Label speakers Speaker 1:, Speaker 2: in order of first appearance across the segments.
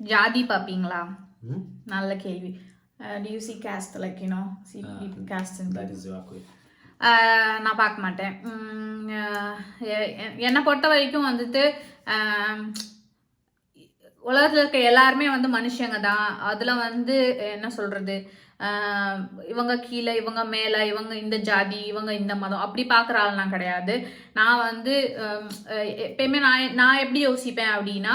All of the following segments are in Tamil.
Speaker 1: ஜாதி பார்ப்பீங்களா? நல்ல கேள்வி. Do you see caste like
Speaker 2: you know see caste.
Speaker 1: நான் பார்க்க மாட்டேன். எ- என்னை பொறுத்த வரைக்கும் வந்துட்டு ஆம், உலகத்தில் இருக்க எல்லாருமே வந்து மனுஷங்க தான். அதில் வந்து என்ன சொல்கிறது இவங்க கீழே இவங்க மேலே இவங்க இந்த ஜாதி இவங்க இந்த மதம் அப்படி பார்க்குற ஆள் நான் கிடையாது. நான் வந்து அஹ், எப்பயுமே நான் நான் எப்படி யோசிப்பேன் அப்படின்னா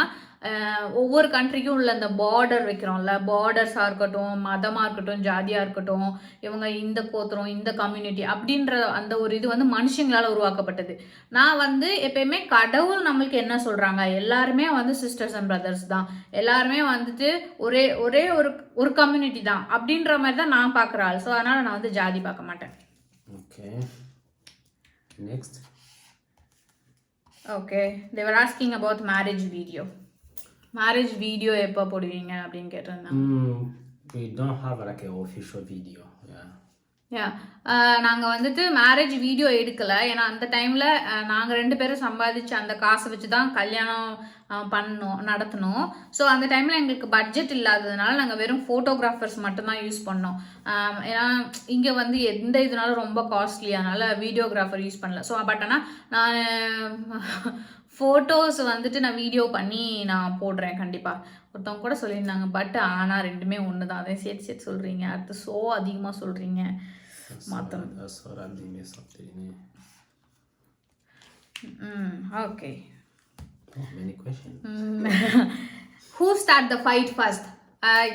Speaker 1: ஒவ்வொரு கண்ட்ரிக்கும் உள்ள அந்த பார்டர் வைக்கிறோம்ல. பார்டர்ஸாக இருக்கட்டும் மதமாக இருக்கட்டும் ஜாதியாக இருக்கட்டும் இவங்க இந்த கோத்திரம் இந்த கம்யூனிட்டி அப்படின்ற அந்த ஒரு இது வந்து மனுஷங்களால் உருவாக்கப்பட்டது. நான் வந்து எப்பயுமே கடவுள் நம்மளுக்கு என்ன சொல்கிறாங்க எல்லாருமே வந்து சிஸ்டர்ஸ் அண்ட் பிரதர்ஸ் தான். எல்லாருமே வந்துட்டு ஒரே ஒரே ஒரு ஒரு கம்யூனிட்டி தான் அப்படின்ற மாதிரி தான் நான் பார்க்குற ஆள். ஸோ அதனால் நான் வந்து ஜாதி பார்க்க மாட்டேன்.
Speaker 2: Okay. Next.
Speaker 1: Okay Thevar asking about marriage video marriage video எப்போ போடுவீங்க அப்படின்னு கேட்டிருந்தாங்க
Speaker 2: we don't have like an official video. Yeah.
Speaker 1: யா நாங்கள் வந்துட்டு மேரேஜ் வீடியோ எடுக்கலை ஏன்னா அந்த டைமில் நாங்கள் ரெண்டு பேரும் சம்பாதிச்சு அந்த காசை வச்சு தான் கல்யாணம் அஹ், பண்ணோம் நடத்தினோம் ஸோ அந்த டைமில் எங்களுக்கு பட்ஜெட் இல்லாததுனால நாங்கள் வெறும் ஃபோட்டோகிராஃபர்ஸ் மட்டும்தான் யூஸ் பண்ணோம். ஏன்னா இங்கே வந்து எந்த இதனாலும் ரொம்ப காஸ்ட்லி அதனால் வீடியோகிராஃபர் யூஸ் பண்ணல. ஸோ பட் ஆனால் நான் ஃபோட்டோஸ் வந்துட்டு நான் வீடியோ பண்ணி நான் போடுறேன் கண்டிப்பாக ஒருத்தவங்க கூட சொல்லியிருந்தாங்க பட் ஆனால் ரெண்டுமே ஒன்று தான் அதே சேர்த்து சேர்த்து சொல்கிறீங்க அடுத்து ஸோ அதிகமாக சொல்கிறீங்க மாற்றணும்
Speaker 2: okay many questions.
Speaker 1: Who start the fight first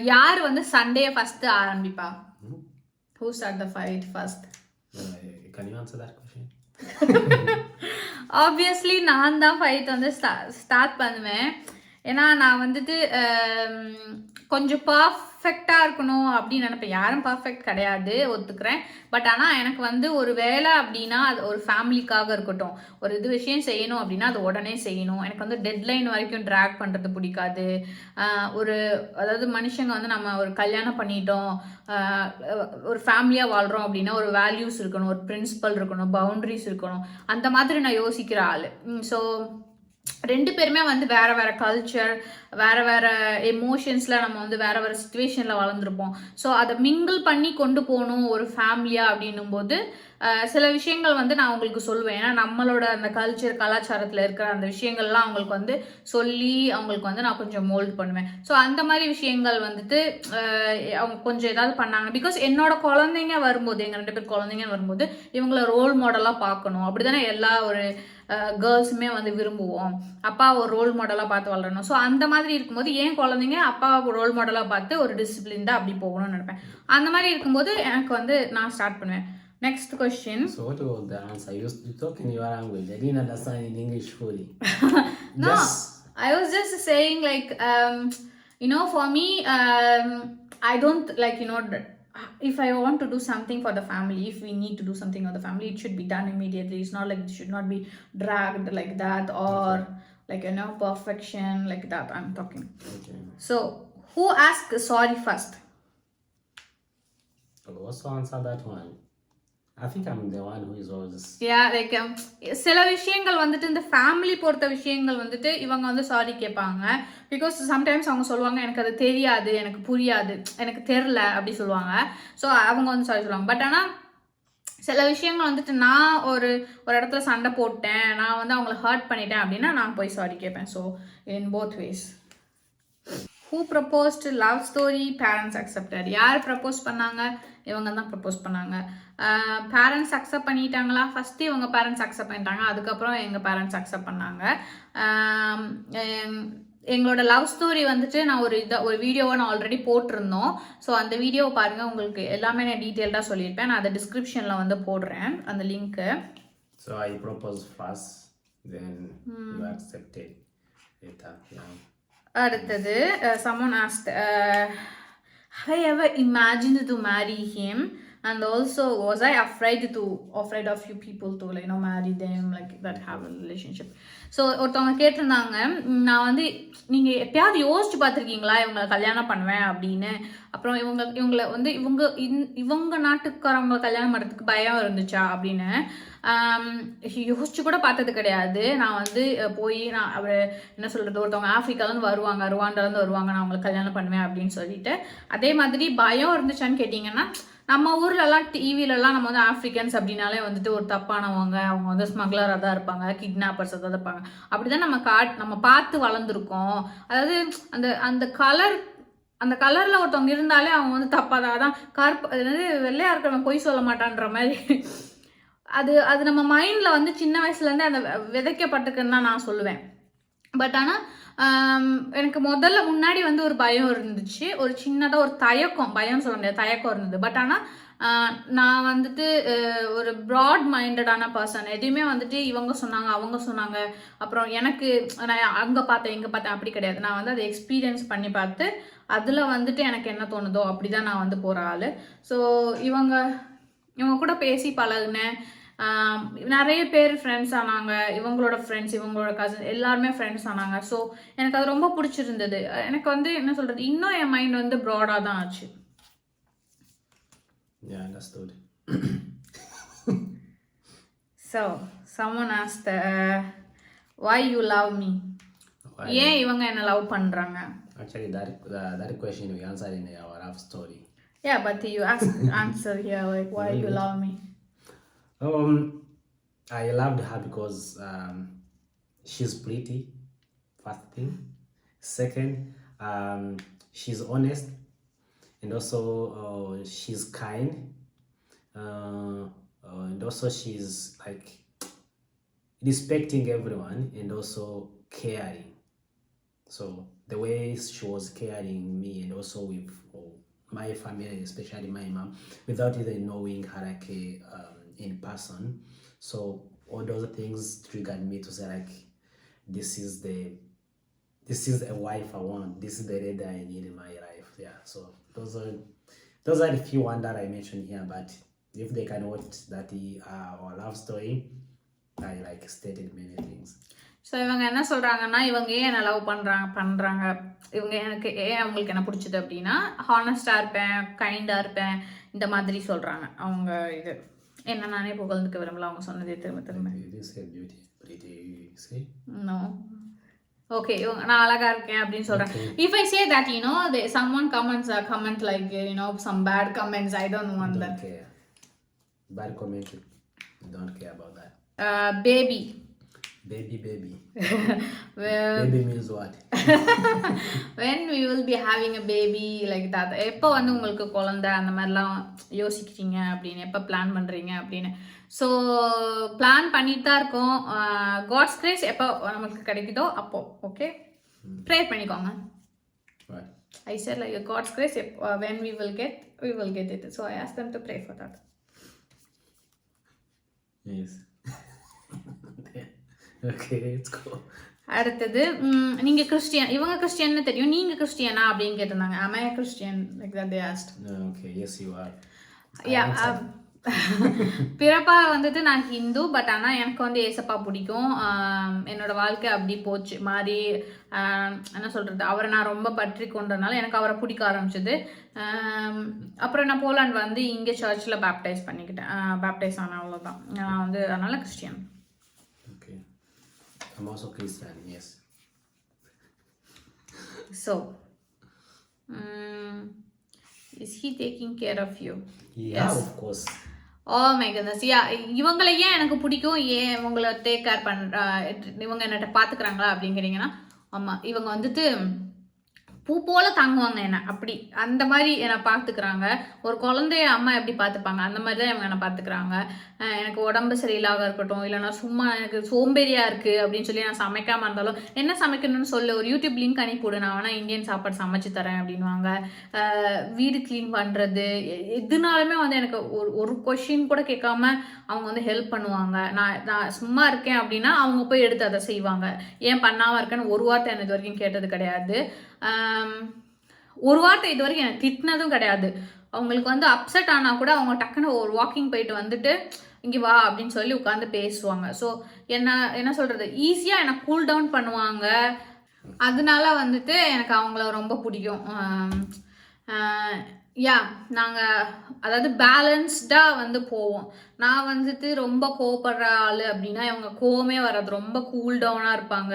Speaker 1: யார் வந்து சண்டே first ஆரம்பிப்பா? Who start the fight
Speaker 2: first can you answer that question?
Speaker 1: Obviously நான் தான் ஃபைட் வந்து ஸ்டார்ட் பண்ணுவேன் ஏன்னா நான் வந்துட்டு கொஞ்சம் பர்ஃபெக்டாக இருக்கணும் அப்படின்னு நினைப்பேன். யாரும் பர்ஃபெக்ட் கிடையாது ஒத்துக்கிறேன். பட் ஆனால் எனக்கு வந்து ஒரு வேலை அப்படின்னா அது ஒரு ஃபேமிலிக்காக இருக்கட்டும். ஒரு இது விஷயம் செய்யணும் அப்படின்னா அது உடனே செய்யணும். எனக்கு வந்து டெட்லைன் வரைக்கும் ட்ராக் பண்ணுறது பிடிக்காது. ஒரு அதாவது மனுஷங்க வந்து நம்ம ஒரு கல்யாணம் பண்ணிட்டோம் ஒரு ஃபேமிலியாக வாழ்கிறோம் அப்படின்னா ஒரு வேல்யூஸ் இருக்கணும் ஒரு பிரின்சிபல் இருக்கணும் பவுண்ட்ரிஸ் இருக்கணும். அந்த மாதிரி நான் யோசிக்கிற ஆள். ஸோ ரெண்டு பேருமே வந்து வேற வேற கல்ச்சர் வேற வேற எமோஷன்ஸில் நம்ம வந்து வேற வேற சுச்சுவேஷனில் வளர்ந்துருப்போம். ஸோ அதை மிங்கிள் பண்ணி கொண்டு போகணும் ஒரு ஃபேமிலியாக அப்படின்னும் போது சில விஷயங்கள் வந்து நான் உங்களுக்கு சொல்லுவேன் ஏன்னா நம்மளோட அந்த கல்ச்சர் கலாச்சாரத்தில் இருக்கிற அந்த விஷயங்கள்லாம் அவங்களுக்கு வந்து சொல்லி அவங்களுக்கு வந்து நான் கொஞ்சம் மோல்ட் பண்ணுவேன். ஸோ அந்த மாதிரி விஷயங்கள் வந்துட்டு அவங்க கொஞ்சம் ஏதாவது பண்ணாங்க. பிகாஸ் என்னோட குழந்தைங்க வரும்போது எங்கள் ரெண்டு பேர் குழந்தைங்க வரும்போது இவங்கள ரோல் மாடலாக பார்க்கணும். அப்படி தானே எல்லா ஒரு கேர்ள்ஸுமே வந்து விரும்புவோம். அப்பா ஒரு ரோல் மாடலாக பார்த்து வளரணும். ஸோ அந்த மாதிரி இருக்கும்போது ஏன் குழந்தைங்க அப்பா ரோல் மாடலாக பார்த்து ஒரு டிசிப்ளின் தான் அப்படி போகணும்னு நினைப்பேன். அந்த மாதிரி இருக்கும்போது எனக்கு வந்து நான் ஸ்டார்ட் பண்ணுவேன். Next question.
Speaker 2: So what was the answer? You, you talk in your language. I didn't understand in English fully.
Speaker 1: no,
Speaker 2: just...
Speaker 1: I was just saying like, um, you know, for me, um, I don't like, you know, if I want to do something for the family, if we need to do something for the family, it should be done immediately. It's not like it should not be dragged like that or okay. like, you know, perfection like that. I'm talking.
Speaker 2: Okay.
Speaker 1: So who asked sorry first?
Speaker 2: I also answer that one. Yeah
Speaker 1: like um, சில விஷயங்கள் வந்துட்டு இந்த ஃபேமிலி பொறுத்த விஷயங்கள் வந்துட்டு இவங்க வந்து சாரி கேட்பாங்க பிகாஸ் சம்டைம்ஸ் அவங்க சொல்லுவாங்க எனக்கு அது தெரியாது எனக்கு புரியாது எனக்கு தெரில அப்படி சொல்லுவாங்க. ஸோ அவங்க வந்து சாரி சொல்லுவாங்க. பட் ஆனால் சில விஷயங்கள் வந்துட்டு நான் ஒரு ஒரு இடத்துல சண்டை போட்டேன் நான் வந்து அவங்கள ஹர்ட் பண்ணிட்டேன் அப்படின்னா நான் போய் சாரி கேட்பேன் so in both ways who proposed love story parents accepted யார் ப்ரப்போஸ் பண்ணாங்க? இவங்க தான் ப்ரப்போஸ் பண்ணாங்க. பேரண்ட்ஸ் அக்செப்ட் பண்ணிட்டாங்களா? ஃபஸ்ட்டு இவங்க பேரண்ட்ஸ் அக்செப்ட் பண்ணிட்டாங்க. அதுக்கப்புறம் எங்கள் பேரண்ட்ஸ் அக்செப்ட் பண்ணாங்க. எங்களோட லவ் ஸ்டோரி வந்துட்டு நான் ஒரு இதை ஒரு வீடியோவை நான் ஆல்ரெடி போட்டிருந்தோம். ஸோ அந்த வீடியோவை பாருங்கள் உங்களுக்கு எல்லாமே நான் டீட்டெயில்டாக சொல்லியிருப்பேன். நான் அதை டிஸ்கிரிப்ஷனில் வந்து போடுறேன் அந்த லிங்க்கு
Speaker 2: then you accepted later. Yeah.
Speaker 1: அடுத்தது someone asked I ever imagined to marry him and also was i afraid to afraid of you people to like you know marry them like that have a relationship. So ஒருத்தவங்க கேட்டிருந்தாங்க நான் வந்து நீங்கள் எப்பயாவது யோசிச்சு பார்த்துருக்கீங்களா? இவங்களை கல்யாணம் பண்ணுவேன் அப்படின்னு. அப்புறம் இவங்க இவங்களை வந்து இவங்க இந்- இவங்க நாட்டுக்காரவங்க கல்யாணம் பண்ணுறதுக்கு பயம் இருந்துச்சா அப்படின்னு யோசிச்சு கூட பார்த்தது கிடையாது. நான் வந்து போய் நான் அவர் என்ன சொல்கிறது ஒருத்தவங்க ஆஃப்ரிக்காலேருந்து வருவாங்க ருவாண்டாலேருந்து வருவாங்க நான் அவங்களை கல்யாணம் பண்ணுவேன் அப்படின்னு சொல்லிட்டு அதே மாதிரி பயம் இருந்துச்சான்னு கேட்டிங்கன்னா நம்ம ஊர்லலாம் டிவிலலாம் நம்ம வந்து ஆஃப்ரிக்கன்ஸ் அப்படின்னாலே வந்துட்டு ஒரு தப்பானவங்க அவங்க வந்து ஸ்மக்லராக தான் இருப்பாங்க கிட்னாப்பர்ஸ் தான் இருப்பாங்க. அப்படிதான் நம்ம காட் நம்ம பார்த்து வளர்ந்துருக்கோம். அதாவது அந்த அந்த கலர் அந்த கலரில் ஒருத்தவங்க இருந்தாலே அவங்க வந்து தப்பாக தான். அதான் கருப்பு அதாவது வெள்ளையா இருக்கிறவங்க பொய் சொல்ல மாட்டான்ற மாதிரி. அது அது நம்ம மைண்டில் வந்து சின்ன வயசுலேருந்தே அந்த விதைக்கப்பட்டிருக்குன்னு தான் நான் சொல்லுவேன். பட் ஆனால் எனக்கு முதல்ல முன்னாடி வந்து ஒரு பயம் இருந்துச்சு. ஒரு சின்னதாக ஒரு தயக்கம் பயம் சொல்ல முடியாது தயக்கம் இருந்தது. பட் ஆனால் நான் வந்துட்டு ஒரு ப்ராட் மைண்டடான பர்சன் எதுவுமே வந்துட்டு இவங்க சொன்னாங்க அவங்க சொன்னாங்க. அப்புறம் எனக்கு நான் அங்கே பார்த்தேன் இங்கே பார்த்தேன் அப்படி கிடையாது. நான் வந்து அதை எக்ஸ்பீரியன்ஸ் பண்ணி பார்த்து அதில் வந்துட்டு எனக்கு என்ன தோணுதோ அப்படி தான் நான் வந்து போகிற ஆள். ஸோ இவங்க இவங்க கூட பேசி பழகினேன். நிறைய பேர் ஃப்ரெண்ட்ஸ் ஆனாங்க இவங்களோட ஃப்ரெண்ட்ஸ் இவங்களோட கசின் எல்லாருமே ஃப்ரெண்ட்ஸ் ஆனாங்க ஸோ எனக்கு அது ரொம்ப பிடிச்சிருந்தது எனக்கு வந்து என்ன சொல்கிறது இன்னும் என் மைண்ட் வந்து ப்ராடாக தான் ஆச்சு. So asked uh, why you love me
Speaker 2: Why?
Speaker 1: ஏன் இவங்க என்ன லவ் பண்ணுறாங்க
Speaker 2: that uh, that question we answered in our love story.
Speaker 1: yeah but you ask answer here like why you love me
Speaker 2: Um, I loved her because um, she's pretty. First thing. Second, um, she's honest, and also uh, she's kind. Uh, uh, and also she's like respecting everyone and also caring. So the way she was caring me and also with uh, my family, especially my mom, without even knowing her like um, in person. So all those things triggered me to say like, this is the, this is a wife I want. This is the lady I need in my life. Yeah. So those are, those are the few one that I mentioned here. But if they can watch that uh, our love story, I like stated many things.
Speaker 1: So இவங்க என்ன சொல்கிறாங்கன்னா இவங்க ஏன் என்ன லவ் பண்ணுறாங்க பண்ணுறாங்க இவங்க எனக்கு ஏன் அவங்களுக்கு என்ன பிடிச்சது அப்படின்னா ஹானஸ்டாக இருப்பேன் கைண்டாக இருப்பேன் இந்த மாதிரி சொல்கிறாங்க அவங்க இது என்ன நானே புகழ்ந்துக்க விரும்பல அவங்க சொன்னதே திரும்ப திரும்ப
Speaker 2: You didn't say beauty, pretty. You say.
Speaker 1: No okay இவங்க நான் அழகா இருக்கேன் அப்படின்னு சொல்றேன் if I say that you know they someone comments comment like you know some bad comments I don't want
Speaker 2: Don't care. Bad comment. Don't care about that.
Speaker 1: That baby
Speaker 2: Baby, baby. baby means what?
Speaker 1: when we will be having a baby like that எப்போ வந்து உங்களுக்கு குழந்தை அந்த மாதிரிலாம் யோசிக்கிறீங்க அப்படின்னு எப்போ பிளான் பண்ணுறீங்க அப்படின்னு ஸோ பிளான் பண்ணிட்டு தான் இருக்கோம் காட்ஸ் கிரேஸ் எப்போ நமக்கு கிடைக்குதோ அப்போ ஓகே ப்ரே பண்ணிக்கோங்க? I said like God's grace. If, uh, when we will get, we will get it. So I asked them to pray for that.
Speaker 2: Yes. okay, let's go.
Speaker 1: அடுத்தது ம், நீங்க கிறிஸ்டியன் இவங்க கிறிஸ்டியன்னு தெரியும்? நீங்க கிறிஸ்டியனா அப்படின்னு கேட்டிருந்தாங்க. Like that they asked.
Speaker 2: No, okay, yes, you are.
Speaker 1: yeah um, பிறப்பா வந்துட்டு நான் ஹிந்து பட் ஆனால் எனக்கு வந்து ஏசப்பா பிடிக்கும். ஆம், என்னோட வாழ்க்கை அப்படி போச்சு. மாறி ஆம், என்ன சொல்கிறது அவரை நான் ரொம்ப பற்றி கொண்டதுனால எனக்கு அவரை பிடிக்க ஆரம்பிச்சது. ஆம், அப்புறம் நான் போலாண்ட் வந்து இங்கே சர்ச்சில் பேப்டைஸ் பண்ணிக்கிட்டேன். பேப்டைஸ் ஆன அவ்வளோதான் நான் வந்து அதனால
Speaker 2: Christian. I'm also Christian, yes.
Speaker 1: So is he taking care of you
Speaker 2: Yeah, of course.
Speaker 1: Oh my goodness yeah இவங்களை ஏன் எனக்கு பிடிக்கும் ஏன் இவங்களை டேக் கேர் பண்ற இவங்க என்னட்ட பார்த்துக்கிறாங்களா அப்படிங்கிறீங்கன்னா ஆமாம் இவங்க வந்துட்டு பூ போல தாங்குவாங்க என்ன. அப்படி அந்த மாதிரி என்னை பார்த்துக்கிறாங்க ஒரு குழந்தைய அம்மா எப்படி பார்த்துப்பாங்க அந்த மாதிரி தான் இவங்க என்னை பார்த்துக்கிறாங்க எனக்கு உடம்பு சரியில்லாத இருக்கட்டும் இல்லைனா சும்மா எனக்கு சோம்பேறியா இருக்கு அப்படின்னு சொல்லி நான் சமைக்காம இருந்தாலும் என்ன சமைக்கணும்னு சொல்லு? ஒரு யூடியூப் லிங்க் அனுப்பிவிடு நான் வேணா இந்தியன் சாப்பாடு சமைச்சு தரேன் அப்படின்வாங்க வீடு க்ளீன் பண்ணுறது எதுனாலுமே வந்து எனக்கு ஒரு ஒரு கொஷின் கூட கேட்காம அவங்க வந்து ஹெல்ப் பண்ணுவாங்க. நான் நான் சும்மா இருக்கேன் அப்படின்னா அவங்க போய் எடுத்து அதை செய்வாங்க. ஏன் பண்ணாமல் இருக்கேன்னு ஒரு வார்த்தை எனக்கு வரைக்கும் கேட்டது கிடையாது. ஒரு வார்த்தை இது வரைக்கும் எனக்கு திட்டினதும் கிடையாது. அவங்களுக்கு வந்து அப்செட் ஆனால் கூட அவங்க டக்குன்னு ஒரு வாக்கிங் போயிட்டு வந்துட்டு இங்கே வா அப்படின்னு சொல்லி உட்காந்து பேசுவாங்க. ஸோ என்ன என்ன சொல்கிறது ஈஸியாக என்னை கூல் டவுன் பண்ணுவாங்க. அதனால வந்துட்டு எனக்கு அவங்கள ரொம்ப பிடிக்கும். யா நாங்கள் அதாவது பேலன்ஸ்டாக வந்து போவோம். நான் வந்துட்டு ரொம்ப கோவப்படுற ஆள் அப்படின்னா இவங்க கோவமே வராது. ரொம்ப கூல் டவுனாக இருப்பாங்க.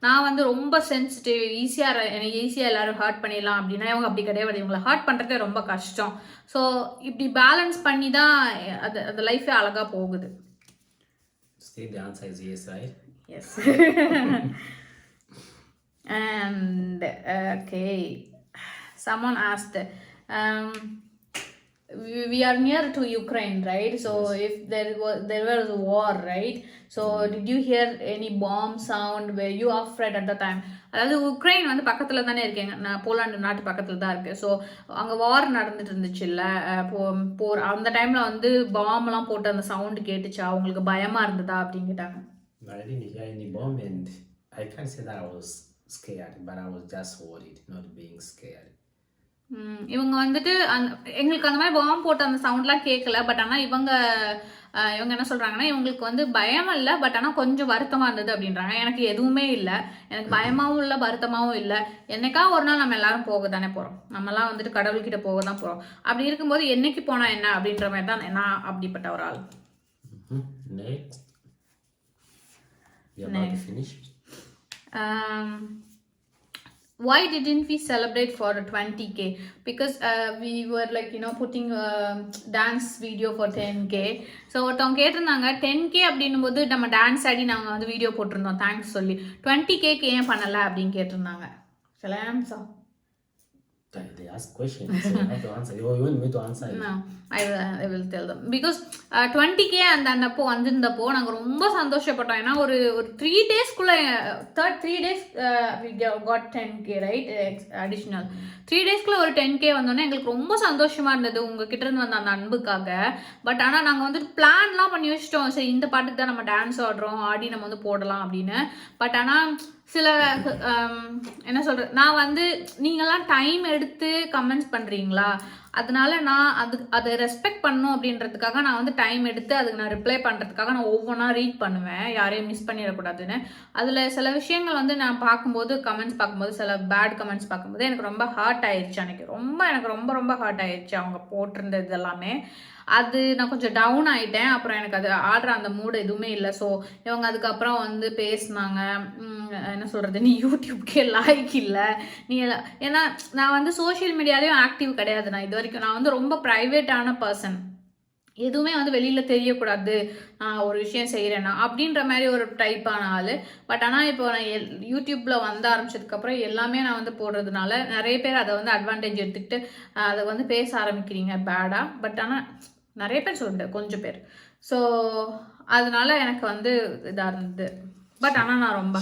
Speaker 1: நான் வந்து ரொம்ப சென்சிட்டிவ் ஈஸியாக எனக்கு ஈஸியாக எல்லாரும் ஹர்ட் பண்ணிடலாம் அப்படின்னா இவங்க அப்படி கிடையாது. இவங்களை ஹர்ட் பண்ணுறதே ரொம்ப கஷ்டம். ஸோ இப்படி பேலன்ஸ் பண்ணி தான் அது அந்த லைஃபே அழகாக போகுது.
Speaker 2: Still, the answer is yes,
Speaker 1: we, are near to Ukraine, right? So if there was there was a war, right? So did you hear any bomb sound? Were you afraid at the time? அதாவது உக்ரைன் வந்து பக்கத்தில் தானே இருக்கேங்க நான் போலாண்டு நாட்டு பக்கத்தில் தான் இருக்கு ஸோ அங்கே வார் நடந்துட்டு இருந்துச்சு இல்லை போர் அந்த டைமில் வந்து பாம்லாம் போட்டு அந்த சவுண்டு கேட்டுச்சா அவங்களுக்கு பயமாக இருந்ததா அப்படின்னு கேட்டாங்க
Speaker 2: But I didn't hear any bomb, and I can't say that I was scared, but I was just worried, not being scared.
Speaker 1: இவங்க வந்துட்டு அந்த எங்களுக்கு அந்த மாதிரி பாம்பு போட்ட அந்த சவுண்ட்லாம் கேட்கல பட் ஆனால் இவங்க இவங்க என்ன சொல்கிறாங்கன்னா இவங்களுக்கு வந்து பயம் இல்லை பட் ஆனால் கொஞ்சம் வருத்தமாக இருந்தது அப்படின்றாங்க. எனக்கு எதுவுமே இல்லை. எனக்கு பயமாகவும் இல்லை வருத்தமாகவும் இல்லை. என்னைக்கா ஒரு நாள் நம்ம எல்லாரும் போக தானே போகிறோம் நம்மலாம் வந்துட்டு கடவுள்கிட்ட போக தான் போகிறோம் அப்படி இருக்கும்போது என்னைக்கு போனால் என்ன அப்படின்ற மாதிரி தான் நான் அப்படிப்பட்ட ஒரு ஆள்.
Speaker 2: Mhm. Next. We're about to finish.
Speaker 1: um, why didn't we celebrate for 20k because uh, we were like you know putting a dance video for 10k so ஒருத்தவங்க கேட்டிருந்தாங்க 10k அப்படின்னும் போது நம்ம டான்ஸ் ஆடி நாங்கள் வந்து வீடியோ போட்டிருந்தோம். தேங்க்ஸ் சொல்லி. 20k ஏன் பண்ணலை அப்படின்னு கேட்டிருந்தாங்க. சில answer
Speaker 2: They they ask questions, so I have to answer. You you want me to answer?
Speaker 1: No, I will, I will tell them. Because twenty K அந்த அந்தப்போ வந்திருந்தப்போ நாங்கள் ரொம்ப சந்தோஷப்பட்டோம். ஏன்னா ஒரு ஒரு த்ரீ டேஸ்க்குள்ளே third three days we got ten K right additional three டேஸ்க்குள்ளே ஒரு டென் கே வந்தோன்னே எங்களுக்கு ரொம்ப சந்தோஷமாக இருந்தது உங்ககிட்ட இருந்து வந்த அந்த அன்புக்காக. பட் ஆனால் நாங்கள் வந்துட்டு பிளான்லாம் பண்ணி வச்சிட்டோம். சரி இந்த பாட்டுக்கு தான் நம்ம டான்ஸ் ஆடுறோம் ஆடி நம்ம வந்து போடலாம் அப்படின்னு. பட் ஆனால் சில um, என்ன சொல்கிறது நான் வந்து நீங்களாம் டைம் எடுத்து கமெண்ட்ஸ் பண்ணுறீங்களா அதனால நான் அது அதை ரெஸ்பெக்ட் பண்ணும் அப்படின்றதுக்காக நான் வந்து டைம் எடுத்து அதுக்கு நான் ரிப்ளை பண்ணுறதுக்காக நான் ஒவ்வொன்றா ரீட் பண்ணுவேன். யாரையும் மிஸ் பண்ணிடக்கூடாதுன்னு. அதில் சில விஷயங்கள் வந்து நான் பார்க்கும்போது கமெண்ட்ஸ் பார்க்கும்போது சில பேட் கமெண்ட்ஸ் பார்க்கும்போது எனக்கு ரொம்ப ஹார்ட் ஆயிடுச்சு அன்னைக்கு. ரொம்ப எனக்கு ரொம்ப ரொம்ப ஹார்ட் ஆயிடுச்சு அவங்க போட்டிருந்தது எல்லாமே. அது நான் கொஞ்சம் டவுன் ஆயிட்டேன். அப்புறம் எனக்கு அது ஆடுற அந்த மூடு எதுவுமே இல்லை. ஸோ இவங்க அதுக்கப்புறம் வந்து பேசினாங்க. என்ன சொல்கிறது நீ யூடியூப்க்கே லாய்க் இல்லை. நீ ஏன்னா நான் வந்து சோஷியல் மீடியாலையும் ஆக்டிவ் கிடையாது நான் இது வரைக்கும். நான் வந்து ரொம்ப ப்ரைவேட்டான பர்சன் எதுவுமே வந்து வெளியில் தெரியக்கூடாது. நான் ஒரு விஷயம் செய்கிறேன்னா அப்படின்ற மாதிரி ஒரு டைப்பான ஆள். பட் ஆனால் இப்போ நான் எல் யூடியூப்பில் வந்த ஆரம்பிச்சதுக்கப்புறம் எல்லாமே நான் வந்து போடுறதுனால நிறைய பேர் அதை வந்து அட்வான்டேஜ் எடுத்துக்கிட்டு அதை வந்து பேச ஆரம்பிக்கிறீங்க. பேடாக பட் ஆனால் நிறைய பேர் சொல்லிட்டேன் கொஞ்சம் பேர். ஸோ அதனால எனக்கு வந்து இதாக இருந்தது. பட் ஆனால் நான் ரொம்ப.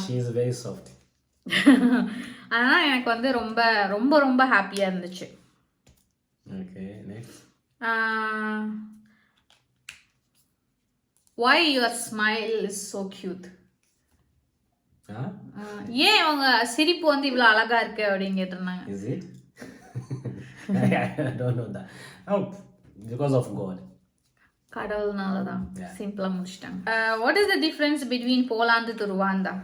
Speaker 1: அதனால் எனக்கு வந்து ரொம்ப ரொம்ப ரொம்ப ஹாப்பியாக இருந்துச்சு. Smile is so cute?
Speaker 2: Huh?
Speaker 1: ஆஹ் ஏன் அவங்க சிரிப்பு வந்து இவ்வளோ அழகா இருக்கு அப்படின்னு கேட்டிருந்தாங்க.
Speaker 2: Because of God.
Speaker 1: கடவுள்னால தான். சிம்பிளாக முடிச்சிட்டாங்க what is the difference between Poland to
Speaker 2: Rwanda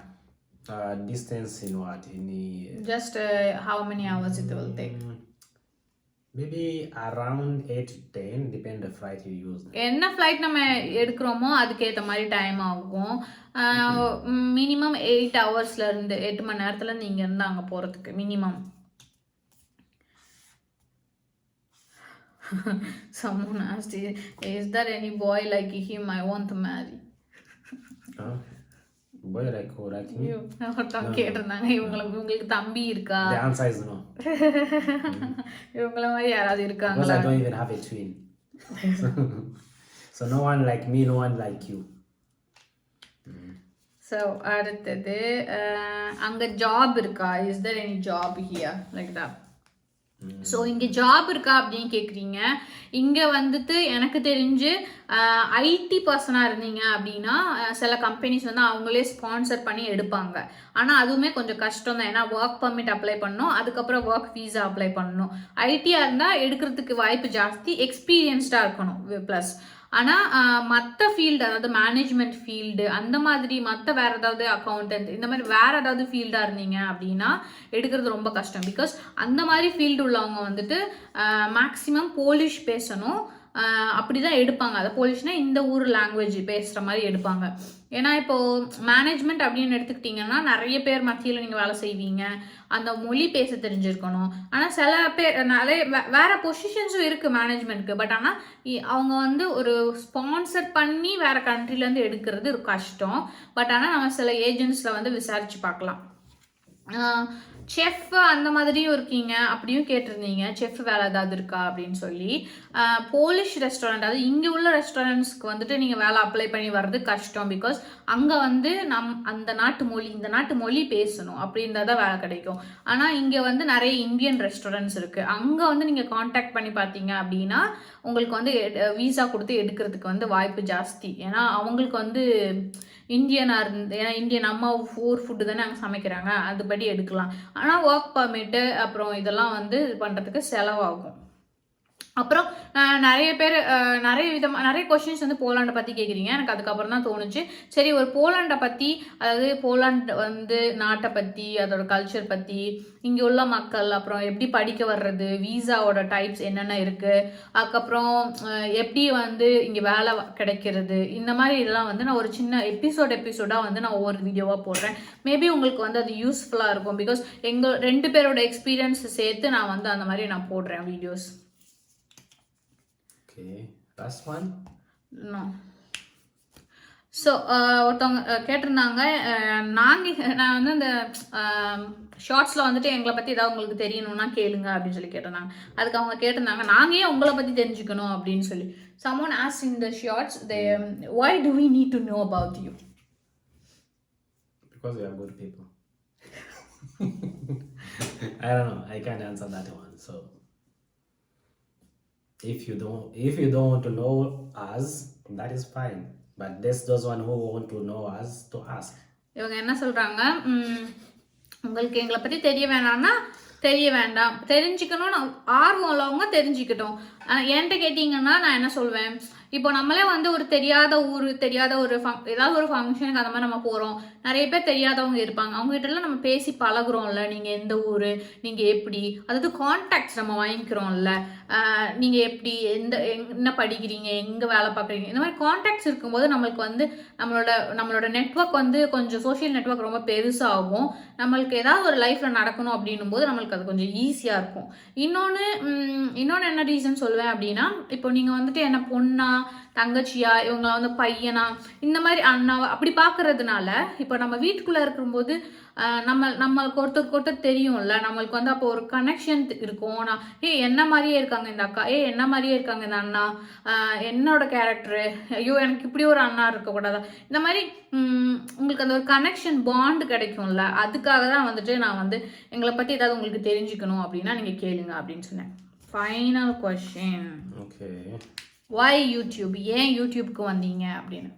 Speaker 2: distance in what? In the,
Speaker 1: just how many hours it will
Speaker 2: take maybe around 8 to 10, depend the flight you use.
Speaker 1: என்ன ஃப்ளைட் நம்ம எடுக்கிறோமோ அதுக்கேற்ற மாதிரி டைம் ஆகும் மினிமம் எயிட் ஹவர்ஸ்ல இருந்து எட்டு மணி நேரத்துல நீங்க இருந்து அங்க போறதுக்கு minimum Someone asked, is there any boy like him I want to marry?
Speaker 2: Huh? Boy, like who? Like me?
Speaker 1: ஒருத்தவங்க கேட்டிருந்தாங்க இவங்களுக்கு உங்களுக்கு தம்பி இருக்கா
Speaker 2: The answer is no.
Speaker 1: இவங்கள மாதிரி யாராவது
Speaker 2: Because
Speaker 1: இருக்காங்களா
Speaker 2: I don't even have a twin. so, so no one like me, no one like you.
Speaker 1: So அடுத்தது அஹ், அங்க ஜாப் இருக்கா is there any job here like that so இங்கே ஜாப் இருக்கா அப்படின்னு கேட்குறீங்க இங்கே வந்துட்டு எனக்கு தெரிஞ்சு ஐடி பர்சனாக இருந்தீங்க அப்படின்னா சில கம்பெனிஸ் வந்து அவங்களே ஸ்பான்சர் பண்ணி எடுப்பாங்க. ஆனால் அதுவுமே கொஞ்சம் கஷ்டம் தான். ஏன்னா ஒர்க் பர்மிட் அப்ளை பண்ணணும் அதுக்கப்புறம் ஒர்க் வீசா அப்ளை பண்ணணும். ஐடியாக இருந்தால் எடுக்கிறதுக்கு வாய்ப்பு ஜாஸ்தி எக்ஸ்பீரியன்ஸ்டாக இருக்கணும் ப்ளஸ் ஆனால் மற்ற ஃபீல்டு அதாவது மேனேஜ்மெண்ட் ஃபீல்டு அந்த மாதிரி மற்ற வேற ஏதாவது அக்கௌண்டன்ட் இந்த மாதிரி வேற ஏதாவது ஃபீல்டாக இருந்தீங்க அப்படின்னா எடுக்கிறது ரொம்ப கஷ்டம். பிகாஸ் அந்த மாதிரி ஃபீல்டு உள்ளவங்க வந்துட்டு மேக்ஸிமம் போலிஷ் பேசணும். அப்படி தான் எடுப்பாங்க. அதை போலிஷ்னா இந்த ஊர் லாங்குவேஜ் பேசுகிற மாதிரி எடுப்பாங்க. ஏன்னா இப்போது மேனேஜ்மெண்ட் அப்படின்னு எடுத்துக்கிட்டிங்கன்னா நிறைய பேர் மத்தியில் நீங்கள் வேலை செய்வீங்க. அந்த மொழி பேச தெரிஞ்சிருக்கணும். ஆனால் சில பேர் நிறைய வே- பொசிஷன்ஸும் இருக்குது மேனேஜ்மெண்ட்க்கு பட் ஆனால் அவங்க வந்து ஒரு ஸ்பான்சர் பண்ணி வேறு கண்ட்ரிலேருந்து எடுக்கிறது ஒரு கஷ்டம். பட் ஆனால் நம்ம சில ஏஜென்ட்ஸில் வந்து விசாரித்து பார்க்கலாம். செஃப் அந்த மாதிரியும் இருக்கீங்க அப்படியும் கேட்டிருந்தீங்க. செஃப் வேலை ஏதாவது இருக்கா அப்படின்னு சொல்லி. போலிஷ் ரெஸ்டாரண்ட் அதாவது இங்கே உள்ள ரெஸ்டாரண்ட்ஸ்க்கு வந்துட்டு நீங்கள் வேலை அப்ளை பண்ணி வர்றது கஷ்டம் பிகாஸ் அங்கே வந்து நம் அந்த நாட்டு மொழி இந்த நாட்டு மொழி பேசணும் அப்படின்றத தான் வேலை கிடைக்கும். ஆனால் இங்கே வந்து நிறைய இந்தியன் ரெஸ்டாரண்ட்ஸ் இருக்குது அங்கே வந்து நீங்கள் காண்டாக்ட் பண்ணி பார்த்தீங்க அப்படின்னா உங்களுக்கு வந்து விசா கொடுத்து எடுக்கிறதுக்கு வந்து வாய்ப்பு ஜாஸ்தி. ஏன்னா அவங்களுக்கு வந்து இந்தியனாக இருந்து ஏன்னா இந்தியன் அம்மா ஊர் ஃபுட்டு தானே அங்கே சமைக்கிறாங்க. அதுபடி எடுக்கலாம். ஆனால் ஒர்க் பர்மிட்டு அப்புறம் இதெல்லாம் வந்து இது பண்ணுறதுக்கு செலவாகும். அப்புறம் நிறைய பேர் நிறைய விதமாக நிறைய கொஷின்ஸ் வந்து போலாண்டை பற்றி கேட்குறீங்க எனக்கு அதுக்கப்புறம் தான் தோணுச்சு. சரி ஒரு போலாண்டை பற்றி அதாவது போலாண்ட் வந்து நாட்டை பற்றி அதோட கல்ச்சர் பற்றி இங்கே உள்ள மக்கள் அப்புறம் எப்படி படிக்க வர்றது வீசாவோட டைப்ஸ் என்னென்ன இருக்குது அதுக்கப்புறம் எப்படி வந்து இங்கே வேலை கிடைக்கிறது இந்த மாதிரி இதெல்லாம் வந்து நான் ஒரு சின்ன எபிசோட் எபிசோடாக வந்து நான் ஒவ்வொரு வீடியோவாக போடுறேன். மேபி உங்களுக்கு வந்து அது யூஸ்ஃபுல்லாக இருக்கும் பிகாஸ் எங்கள் ரெண்டு பேரோட எக்ஸ்பீரியன்ஸ் சேர்த்து நான் வந்து அந்த மாதிரி நான் போடுறேன் videos
Speaker 2: Okay, last one.
Speaker 1: So ஒருத்தவங்க அஹ், கேட்டிருந்தாங்க நாங்கள் நான் வந்து அந்த ஷார்ட்ஸில் வந்துட்டு எங்களை பற்றி ஏதாவது உங்களுக்கு தெரியணும்னா கேளுங்க அப்படின்னு சொல்லி கேட்டிருந்தாங்க அதுக்கு அவங்க கேட்டிருந்தாங்க நாங்கள் ஏன் உங்களை பற்றி தெரிஞ்சுக்கணும் அப்படின்னு சொல்லி someone as in the shorts they why do we need to know about you
Speaker 2: Because we are good people. I don't know. I can't answer that one. So if you don't if you don't want to know us, that is fine. But there's those one who want to know us to ask.
Speaker 1: இவங்க என்ன சொல்கிறாங்க உங்களுக்கு எங்களை பற்றி தெரிய வேணாம்னா தெரிய வேண்டாம் தெரிஞ்சுக்கணும்னு ஆர்வம் உள்ளவங்க தெரிஞ்சுக்கிட்டோம் ஆனால் என்கிட்ட கேட்டிங்கன்னா நான் என்ன சொல்வேன் இப்போ நம்மளே வந்து ஒரு தெரியாத ஊர் தெரியாத ஒரு ஃபங் ஏதாவது ஒரு ஃபங்க்ஷனுக்கு அந்த மாதிரி நம்ம போகிறோம் நிறைய பேர் தெரியாதவங்க இருப்பாங்க. அவங்ககிட்டலாம் நம்ம பேசி பழகுறோம்ல. நீங்கள் எந்த ஊர் நீங்கள் எப்படி? அதாவது கான்டாக்ட்ஸ் நம்ம வாங்கிக்கிறோம்ல. நீங்கள் எப்படி எந்த எங்- என்ன படிக்கிறீங்க எங்கே வேலை பார்க்குறீங்க? இந்த மாதிரி கான்டாக்ட்ஸ் இருக்கும்போது நம்மளுக்கு வந்து நம்மளோட நம்மளோட நெட்வொர்க் வந்து கொஞ்சம் சோஷியல் நெட்வொர்க் ரொம்ப பெருசாகும். நம்மளுக்கு ஏதாவது ஒரு லைஃப்பில் நடக்கணும் அப்படின்னும் போது நம்மளுக்கு அது கொஞ்சம் ஈஸியாக இருக்கும். இன்னொன்று இன்னொன்று என்ன ரீசன் சொல்லுவேன் அப்படின்னா இப்போ நீங்கள் வந்துட்டு என்ன பொண்ணா தங்கச்சியா இவங்கள வந்து பையனா இந்த மாதிரி அண்ணாவை அப்படி பார்க்கறதுனால இப்போ நம்ம வீட்டுக்குள்ளே இருக்கும்போது நம்ம நம்மளுக்கு ஒருத்தருக்கு ஒருத்தர் தெரியும்ல நம்மளுக்கு வந்து அப்போ ஒரு கனெக்ஷன் இருக்கும். நான் ஏ என்ன மாதிரியே இருக்காங்க இந்த அக்கா? ஏ என்ன மாதிரியே இருக்காங்க இந்த அண்ணா? என்னோட கேரக்டரு ஐயோ எனக்கு இப்படி ஒரு அண்ணா இருக்கக்கூடாதா? இந்த மாதிரி உங்களுக்கு அந்த ஒரு கனெக்ஷன் பாண்டு கிடைக்கும்ல அதுக்காக தான் வந்துட்டு நான் வந்து எங்களை பற்றி ஏதாவது உங்களுக்கு தெரிஞ்சுக்கணும் அப்படின்னா நீங்கள் கேளுங்க அப்படின்னு சொன்னேன். Final question
Speaker 2: okay
Speaker 1: வாய் யூடியூப் ஏன் யூடியூப்க்கு வந்தீங்க அப்படின்னு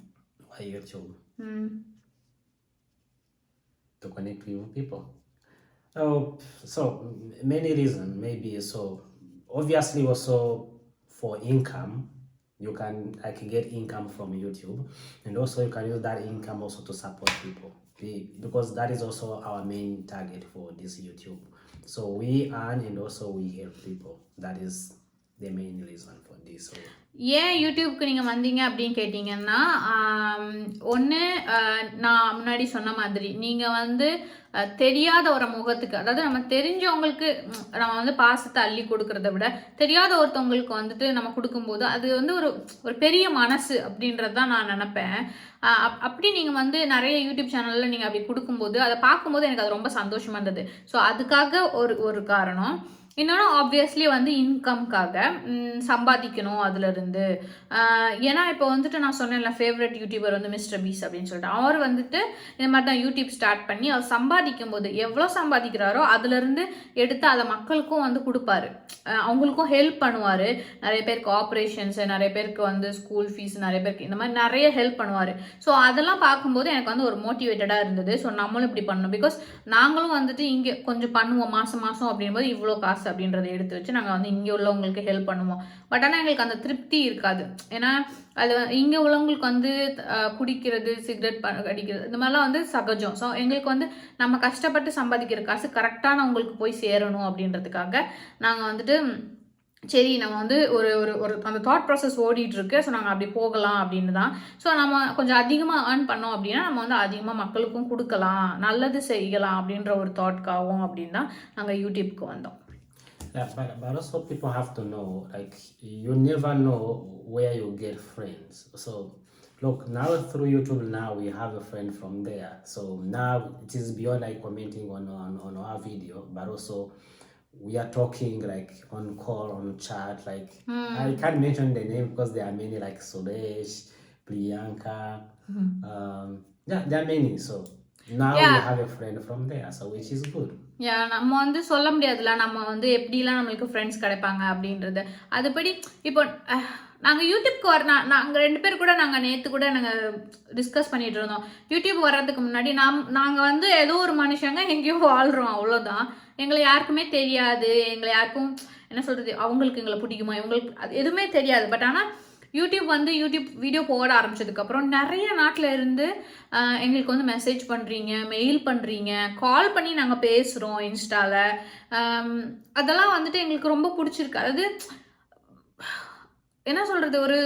Speaker 2: Why YouTube?
Speaker 1: ம்
Speaker 2: To connect with people. Oh, so m- many reasons. Maybe so. Obviously, also for income, you can I can get income from YouTube, and also you can use that income also to support people. Be- Because that is also our main target for this YouTube. So we earn and also we help people. That is the main reason for this. So
Speaker 1: ஏன் யூடியூப்க்கு நீங்கள் வந்தீங்க அப்படின்னு கேட்டிங்கன்னா ஒன்று நான் முன்னாடி சொன்ன மாதிரி நீங்கள் வந்து தெரியாத ஒரு முகத்துக்கு அதாவது நம்ம தெரிஞ்சவங்களுக்கு நம்ம வந்து பாசத்தை அள்ளி கொடுக்கறத விட தெரியாத ஒருத்தவங்களுக்கு வந்துட்டு நம்ம கொடுக்கும்போது அது வந்து ஒரு ஒரு பெரிய மனசு அப்படின்றது தான் நான் நினப்பேன். அப்- அப்படி நீங்கள் வந்து நிறைய யூடியூப் சேனலில் நீங்கள் அப்படி கொடுக்கும்போது அதை பார்க்கும்போது எனக்கு அது ரொம்ப சந்தோஷமாக இருந்தது. ஸோ அதுக்காக ஒரு ஒரு காரணம். இன்னொன்று ஆப்வியஸ்லி வந்து இன்கம்காக சம்பாதிக்கணும் அதுலேருந்து. ஏன்னா இப்போ வந்துட்டு நான் சொன்னேன்ல ஃபேவரட் யூடியூபர் வந்து மிஸ்டர் பீஸ் அப்படின்னு சொல்லிட்டு. அவர் வந்துட்டு இந்த மாதிரி தான் யூடியூப் ஸ்டார்ட் பண்ணி அவர் சம்பாதிக்கும் போது எவ்வளோ சம்பாதிக்கிறாரோ அதுலேருந்து எடுத்து அதை மக்களுக்கும் வந்து கொடுப்பாரு. அவங்களுக்கும் ஹெல்ப் பண்ணுவார். நிறைய பேருக்கு ஆப்ரேஷன்ஸு நிறைய பேருக்கு வந்து ஸ்கூல் ஃபீஸ் நிறைய பேருக்கு இந்த மாதிரி நிறைய ஹெல்ப் பண்ணுவார். ஸோ அதெல்லாம் பார்க்கும்போது எனக்கு வந்து ஒரு மோட்டிவேட்டடாக இருந்தது. ஸோ நம்மளும் இப்படி பண்ணணும். பிகாஸ் நாங்களும் வந்துட்டு இங்கே கொஞ்சம் பண்ணுவோம் மாதம் மாதம் அப்படின்போது இவ்வளோ காசு அப்படின்றத எடுத்து வச்சு நாங்கள் வந்து இங்கே உள்ளவங்களுக்கு ஹெல்ப் பண்ணுவோம். பட் ஆனால் எங்களுக்கு அந்த திருப்தி இருக்காது. ஏன்னா அது இங்கே உள்ளவங்களுக்கு வந்து குடிக்கிறது சிகரெட் அடிக்கிறது இந்த மாதிரிலாம் வந்து சகஜம். ஸோ எங்களுக்கு வந்து நம்ம கஷ்டப்பட்டு சம்பாதிக்கிற காசு கரெக்டானவங்களுக்கு போய் சேரணும் அப்படின்றதுக்காக நாங்கள் வந்துட்டு சரி நம்ம வந்து ஒரு ஒரு ஒரு அந்த தாட் ப்ராசஸ் ஓடிட்டு இருக்கு ஸோ நாங்கள் அப்படி போகலாம் அப்படின்னு தான். ஸோ நம்ம கொஞ்சம் அதிகமாக ஏர்ன் பண்ணோம் அப்படின்னா நம்ம வந்து அதிகமாக மக்களுக்கும் கொடுக்கலாம். நல்லது செய்யலாம் அப்படின்ற ஒரு தாட்காகவும் அப்படின்னு தான் நாங்கள் யூடியூப்க்கு வந்தோம்.
Speaker 2: Yeah, but, but also people have to know, like, you never know where you get friends. So, look, now through YouTube, now we have a friend from there. So now it is beyond like commenting on, on, on our video, but also we are talking like on call, on chat. Like, I can't mention the name because there are many, like Suresh, Priyanka. Um, yeah, there are many. So now we have a friend from there, so which is good.
Speaker 1: யா நம்ம வந்து சொல்ல முடியாதுல நம்ம வந்து எப்படிலாம் நம்மளுக்கு ஃப்ரெண்ட்ஸ் கிடைப்பாங்க அப்படின்றது. அதுபடி இப்போ நாங்கள் யூடியூப்க்கு வர நாங்கள் ரெண்டு பேர் கூட நாங்கள் நேற்று கூட நாங்கள் டிஸ்கஸ் பண்ணிட்டு இருந்தோம். யூடியூப் வர்றதுக்கு முன்னாடி நாம் நாங்கள் வந்து ஏதோ ஒரு மனுஷங்க எங்கேயோ வாழ்கிறோம் அவ்வளோதான். எங்களை யாருக்குமே தெரியாது. எங்களை யாருக்கும் என்ன சொல்கிறது அவங்களுக்கு எங்களை பிடிக்குமா? இவங்களுக்கு அது எதுவுமே தெரியாது. பட் ஆனால் யூடியூப் வந்து யூடியூப் வீடியோ போட ஆரம்பிச்சதுக்கப்புறம் நிறைய நாட்டில் இருந்து எங்களுக்கு வந்து மெசேஜ் பண்ணுறீங்க மெயில் பண்ணுறீங்க கால் பண்ணி நாங்கள் பேசுகிறோம் இன்ஸ்டாவில் அதெல்லாம் வந்துட்டு எங்களுக்கு ரொம்ப பிடிச்சிருக்கு. அதாவது என்ன சொல்கிறது ஒரு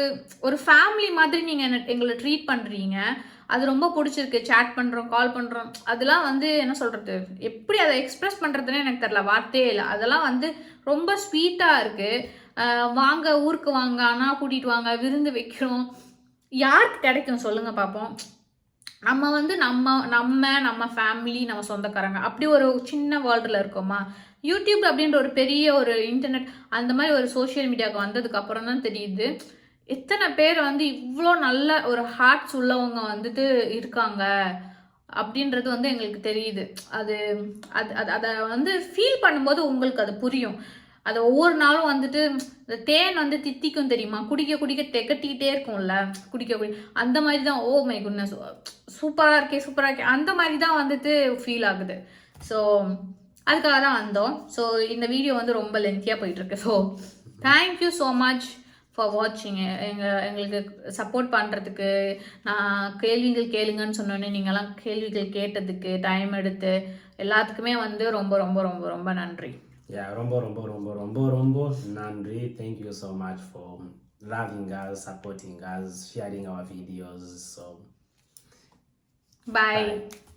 Speaker 1: ஒரு ஃபேமிலி மாதிரி நீங்கள் எங்களை ட்ரீட் பண்ணுறீங்க அது ரொம்ப பிடிச்சிருக்கு. சேட் பண்ணுறோம் கால் பண்ணுறோம் அதெல்லாம் வந்து என்ன சொல்கிறது எப்படி அதை எக்ஸ்ப்ரெஸ் பண்ணுறதுன்னு எனக்கு தெரில வார்த்தையே இல்லை. அதெல்லாம் வந்து ரொம்ப ஸ்வீட்டாக இருக்குது வாங்க ஊருக்கு வாங்க அண்ணா கூட்டிகிட்டு வாங்க விருந்து வைக்கிறோம் யாருக்கு கிடைக்கும் சொல்லுங்கள் பார்ப்போம் நம்ம வந்து நம்ம நம்ம நம்ம ஃபேமிலி நம்ம சொந்தக்காரங்க. அப்படி ஒரு சின்ன வேர்ல்டில் இருக்கோமா? யூடியூப் அப்படின்ற ஒரு பெரிய ஒரு இன்டர்நெட் அந்த மாதிரி ஒரு சோஷியல் மீடியாவுக்கு வந்ததுக்கு அப்புறம் தான் தெரியுது. எத்தனை பேர் வந்து இவ்வளோ நல்ல ஒரு ஹார்ட்ஸ் உள்ளவங்க வந்துட்டு இருக்காங்க அப்படின்றது வந்து எங்களுக்கு தெரியுது. அது அது அது அதை வந்து ஃபீல் பண்ணும்போது உங்களுக்கு அது புரியும். அது ஒவ்வொரு நாளும் வந்துட்டு இந்த தேன் வந்து தித்திக்கும் தெரியுமா? குடிக்க குடிக்க திகட்டிக்கிட்டே இருக்கும்ல. குடிக்க குடி அந்த மாதிரி தான் ஓ மை குட்னஸ் சூப்பராக இருக்கே சூப்பராக இருக்கே அந்த மாதிரி தான் வந்துட்டு ஃபீல் ஆகுது. ஸோ அதுக்காக தான் வந்தோம். ஸோ இந்த வீடியோ வந்து ரொம்ப லென்த்தியாக போயிட்டுருக்கு. So thank you so much for வாட்சிங் எங்கள் எங்களுக்கு சப்போர்ட் பண்ணுறதுக்கு நான் கேள்விகள் கேளுங்கன்னு சொன்னோன்னே நீங்கள்லாம் கேள்விகள் கேட்டதுக்கு டைம் எடுத்து எல்லாத்துக்குமே வந்து ரொம்ப ரொம்ப ரொம்ப ரொம்ப நன்றி.
Speaker 2: Yeah, rombo, rombo, rombo, rombo, rombo, Nandri, thank you so much for loving us, supporting us, sharing our videos. So,
Speaker 1: bye
Speaker 2: bye.